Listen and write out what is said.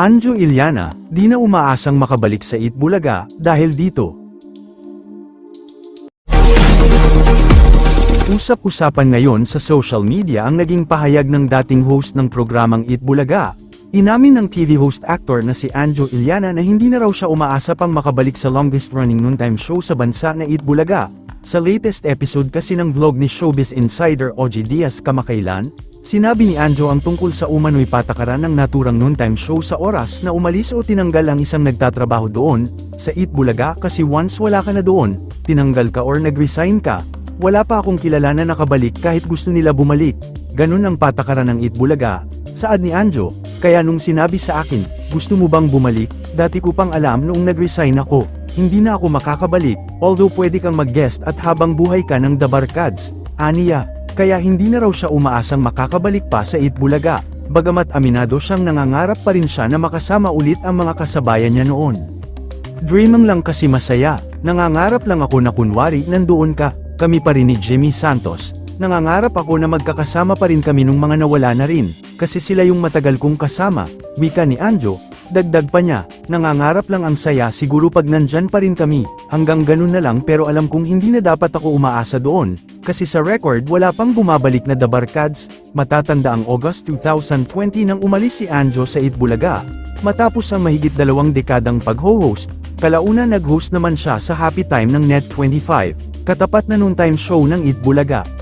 Anjo Iliana, di na umaasang makabalik sa Eat Bulaga, dahil dito. Usap-usapan ngayon sa social media ang naging pahayag ng dating host ng programang Eat Bulaga. Inamin ng TV host actor na si Anjo Iliana na hindi na raw siya umaasa pang makabalik sa longest running noontime show sa bansa na Eat Bulaga. Sa latest episode kasi ng vlog ni Showbiz Insider OG Diaz kamakailan, sinabi ni Anjo ang tungkol sa umano'y patakaran ng naturang noontime show sa oras na umalis o tinanggal ang isang nagtatrabaho doon, sa Eat Bulaga kasi once wala ka na doon, tinanggal ka or nag-resign ka, wala pa akong kilala na nakabalik kahit gusto nila bumalik. Ganun ang patakaran ng Eat Bulaga. Saad ni Anjo, kaya nung sinabi sa akin, gusto mo bang bumalik, dati ko pang alam noong nag-resign ako, hindi na ako makakabalik, although pwede kang mag-guest at habang buhay ka ng The Barkads, aniya, kaya hindi na raw siya umaasang makakabalik pa sa Eat Bulaga, bagamat aminado siyang nangangarap pa rin siya na makasama ulit ang mga kasabayan niya noon. Dreaming lang kasi masaya, nangangarap lang ako na kunwari nandoon ka, kami pa rin ni Jimmy Santos, nangangarap ako na magkakasama pa rin kami nung mga nawala na rin, kasi sila yung matagal kong kasama, wika ni Anjo, dagdag pa niya, nangangarap lang ang saya siguro pag nandyan pa rin kami, hanggang ganun na lang pero alam kong hindi na dapat ako umaasa doon, kasi sa record wala pang bumabalik na The Barkads, matatanda ang August 2020 nang umalis si Anjo sa Itbulaga, matapos ang mahigit dalawang dekadang pag-host, kalauna nag-host naman siya sa Happy Time ng Net25, katapat na noontime show ng Itbulaga.